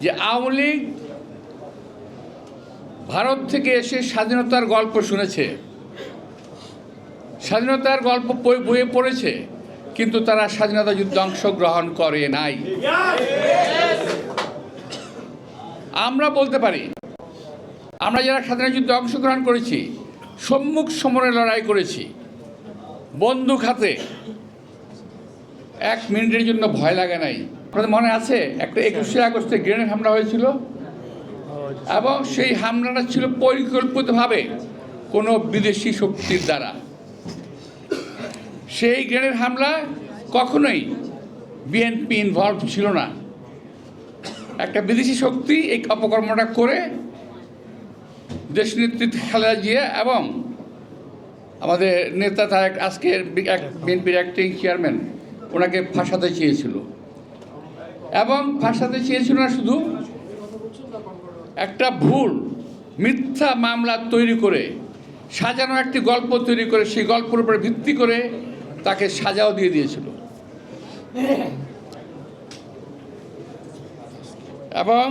যে আওয়ামী লীগ ভারত থেকে এসে স্বাধীনতার গল্প শুনেছে। স্বাধীনতার গল্প বই- বইয়ে পড়েছে, কিন্তু তারা স্বাধীনতা যুদ্ধে অংশগ্রহণ করে নাই। আমরা বলতে পারি, আমরা যারা স্বাধীনতা যুদ্ধে অংশগ্রহণ করেছি, সম্মুখ সমরে লড়াই করেছি, বন্দুক হাতে এক মিনিটের জন্য ভয় লাগে নাই। আপনাদের মনে আছে? একটা একুশে আগস্টে গ্রেনেড হামলা হয়েছিল। এবং সেই হামলাটা ছিল পরিকল্পিতভাবে কোনো বিদেশি শক্তির দ্বারা। সেই গ্রেনেড হামলা কখনোই বিএনপি ইনভলভ ছিল না। একটা বিদেশি শক্তি এই অপকর্মটা করে দেশ নেতৃত্ব খেলা জিয়া এবং আমাদের নেতা তার আজকের এক বিএনপির অ্যাক্টিং চেয়ারম্যান ওনাকে ফাঁসাতে চেয়েছিল। এবং ফাঁসাতে চেয়েছিল না শুধু একটা ভুল, মিথ্যা মামলা তৈরি করে, সাজানো একটি গল্প তৈরি করে, সেই গল্পের উপরে ভিত্তি করে তাকে সাজাও দিয়ে দিয়েছিল। এবং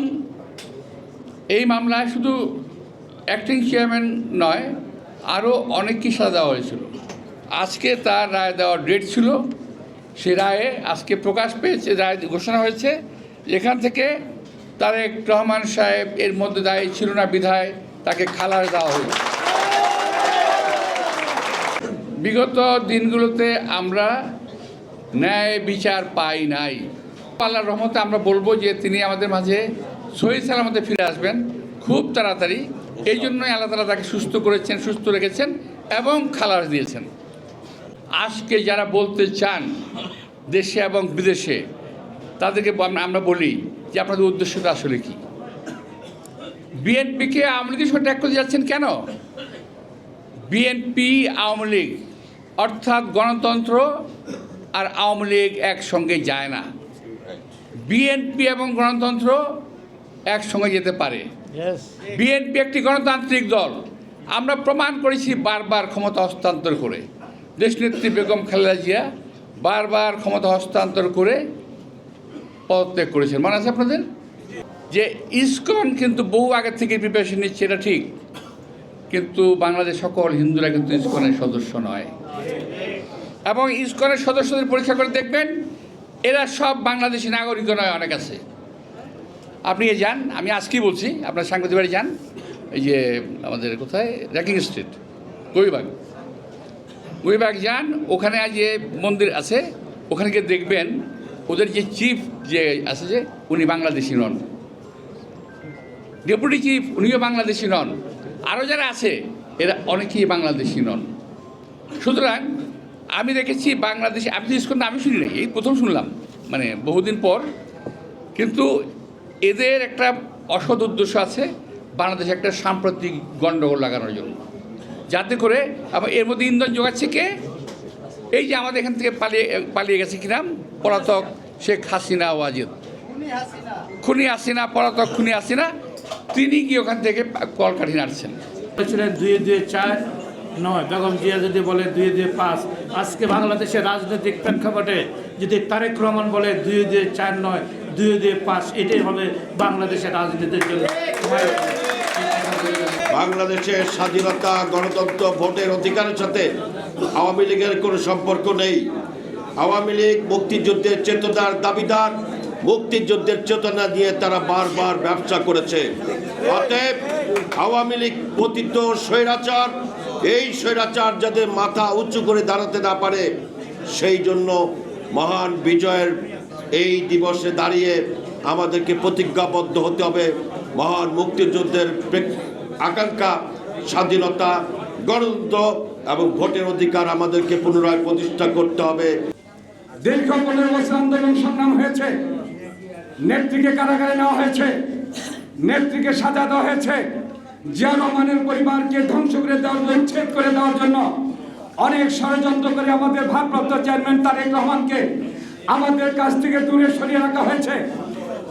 এই মামলায় শুধু অ্যাক্টিং চেয়ারম্যান নয়, আরও অনেককে সাজা হয়েছিল। আজকে তার রায় দেওয়ার ডেট ছিল। সে রায়ে আজকে প্রকাশ পেয়েছে, রায় ঘোষণা হয়েছে। এখান থেকে তারেক রহমান সাহেব এর মধ্যে দায়ী ছিল না বিধায় তাকে খালার দেওয়া হয়েছে। বিগত দিনগুলোতে আমরা ন্যায় বিচার পাই নাই। আল্লাহর রহমতে আমরা বলব যে তিনি আমাদের মাঝে সহি সালামতে ফিরে আসবেন, খুব তাড়াতাড়ি। এই জন্যই আল্লাহ তালা তাকে সুস্থ করেছেন, সুস্থ রেখেছেন এবং খালাস দিয়েছেন। আজকে যারা বলতে চান দেশে এবং বিদেশে তাদেরকে আমরা- আমরা বলি যে আপনাদের উদ্দেশ্যটা আসলে কি? বিএনপিকে আওয়ামী লীগের সঙ্গে ট্যাগ করতে যাচ্ছেন কেন? বিএনপি আওয়ামী লীগ অর্থাৎ গণতন্ত্র আর আওয়ামী লীগ একসঙ্গে যায় না। বিএনপি এবং গণতন্ত্র একসঙ্গে যেতে পারে। বিএনপি একটি গণতান্ত্রিক দল। আমরা প্রমাণ করেছি বারবার ক্ষমতা হস্তান্তর করে। দেশনেত্রী বেগম খালেদা জিয়া বারবার ক্ষমতা হস্তান্তর করে পদত্যাগ করেছেন। মনে আছে আপনাদের? যে ইসকন কিন্তু বহু আগে থেকে প্রিপারেশন নিচ্ছে, এটা ঠিক। কিন্তু বাংলাদেশ সকল হিন্দুরা কিন্তু ইসকনের সদস্য নয়। এবং ইসকনের সদস্যদের পরীক্ষা করে দেখবেন, এরা সব বাংলাদেশি নাগরিক নয়, অনেক আছে। আপনি যান, আমি আজকেই বলছি, আপনার সাংবাদিক বাড়ি যান। এই যে আমাদের কোথায়? Racking street, গরিবাগ। গরিবাগ যান ওখানে যে মন্দির আছে, ওখানে গিয়ে দেখবেন ওদের যে চিফ যে আছে যে, উনি বাংলাদেশি নন। ডেপুটি চিফ উনিও বাংলাদেশি নন। আরও যারা আছে, এরা অনেকেই বাংলাদেশি নন। সুতরাং আমি দেখেছি বাংলাদেশি আপনি ইস্কন আমি শুনি নাই, এই প্রথম শুনলাম মানে বহুদিন পর। কিন্তু এদের একটা অসৎ উদ্দেশ্য আছে, বাংলাদেশে একটা সাম্প্রতিক গণ্ডগোল লাগানোর জন্য। যাতে করে আবার এর মধ্যে ইন্ধন যোগাচ্ছে কে? এই যে আমাদের এখান থেকে পালিয়ে পালিয়ে গেছে কিনাম পলাতক শেখ হাসিনা ওয়াজিদ। খুনি হাসিনা পলাতক খুনি হাসিনা তিনি গিয়ে ওখান থেকে কলকাঠি নাড়ছেন। বলেছিলেন দুয়ে দুয়ে চার নয়। বেগম জিয়া যদি বলে দুয়ে দুয়ে পাঁচ আজকে বাংলাদেশের রাজনৈতিক প্রেক্ষাপটে যদি তারেক রহমান বলে দুয়ে দুয়ে চার নয় দুয়ে দুয়ে পাঁচ এটাই হবে বাংলাদেশের রাজনীতির জন্য। বাংলাদেশের স্বাধীনতা, গণতন্ত্র, ভোটের অধিকারের সাথে আওয়ামী লীগের কোনো সম্পর্ক নেই। আওয়ামী লীগ মুক্তিযুদ্ধের চেতনার দাবিদার, মুক্তিযুদ্ধের চেতনা দিয়ে তারা বারবার ব্যবসা করেছে। অতএব আওয়ামী লীগ পতিত স্বৈরাচার, এই স্বৈরাচার যাতে মাথা উঁচু করে দাঁড়াতে না পারে, সেই জন্য মহান বিজয়ের এই দিবসে দাঁড়িয়ে আমাদেরকে প্রতিজ্ঞাবদ্ধ হতে হবে। মহান মুক্তিযুদ্ধের আকাঙ্ক্ষা, স্বাধীনতা, গণতন্ত্র এবং ভোটের অধিকার আমাদেরকে পুনরায় প্রতিষ্ঠা করতে হবে। দীর্ঘ পনেরো বছর আন্দোলন সংগ্রাম হয়েছে। নেত্রীকে কারাগারে নেওয়া হয়েছে। নেত্রীকে সাজা দেওয়া হয়েছে। জিয়া রহমানের পরিবারকে ধ্বংস করে দেওয়ার জন্য, উচ্ছেদ করে দেওয়ার জন্য অনেক ষড়যন্ত্র করে আমাদের ভারপ্রাপ্ত চেয়ারম্যান তারেক রহমানকে আমাদের কাছ থেকে দূরে সরিয়ে রাখা হয়েছে।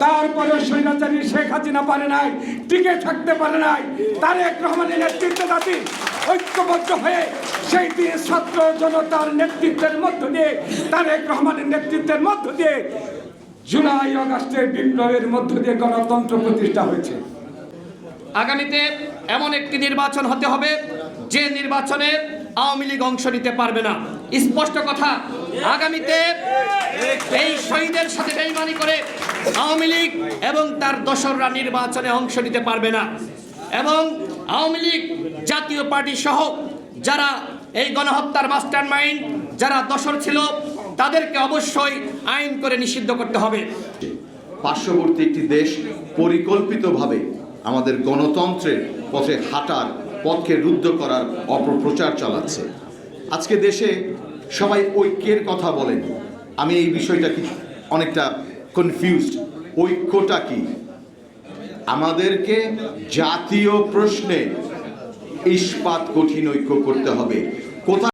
তারপরে স্বৈরাচারী শেখ হাসিনা পারে নাই, টিকে থাকতে পারে নাই। তারেক রহমানের নেতৃত্বে জাতি ঐক্যবদ্ধ হয়ে সেই দিন ছাত্র জনতার নেতৃত্বের মধ্য দিয়ে, তারেক রহমানের নেতৃত্বের মধ্য দিয়ে জুলাই অগাস্টের বিপ্লবের মধ্য দিয়ে গণতন্ত্র প্রতিষ্ঠা হয়েছে। আগামীতে এমন একটি নির্বাচন হতে হবে, যে নির্বাচনে আওয়ামী লীগ অংশ নিতে পারবে না। স্পষ্ট কথা। আগামীতে এই শহীদের সাথে বেইমানি করে আওয়ামী লীগ এবং তার দশররা নির্বাচনে অংশ নিতে পারবে না। এবং আওয়ামী লীগ, জাতীয় পার্টি সহ যারা এই গণহত্যার মাস্টার মাইন্ড যারা দশর ছিল, তাদেরকে অবশ্যই আইন করে নিষিদ্ধ করতে হবে। পার্শ্ববর্তী একটি দেশ পরিকল্পিতভাবে আমাদের গণতন্ত্রের পথে হাঁটার পথকে রুদ্ধ করার অপপ্রচার চালাচ্ছে। আজকে দেশে সবাই ঐক্যের কথা বলেন। আমি এই বিষয়টা কি অনেকটা কনফিউজড ঐক্যটা কি? আমাদেরকে জাতীয় প্রশ্নে ইস্পাত কঠিন ঐক্য করতে হবে। কোথায়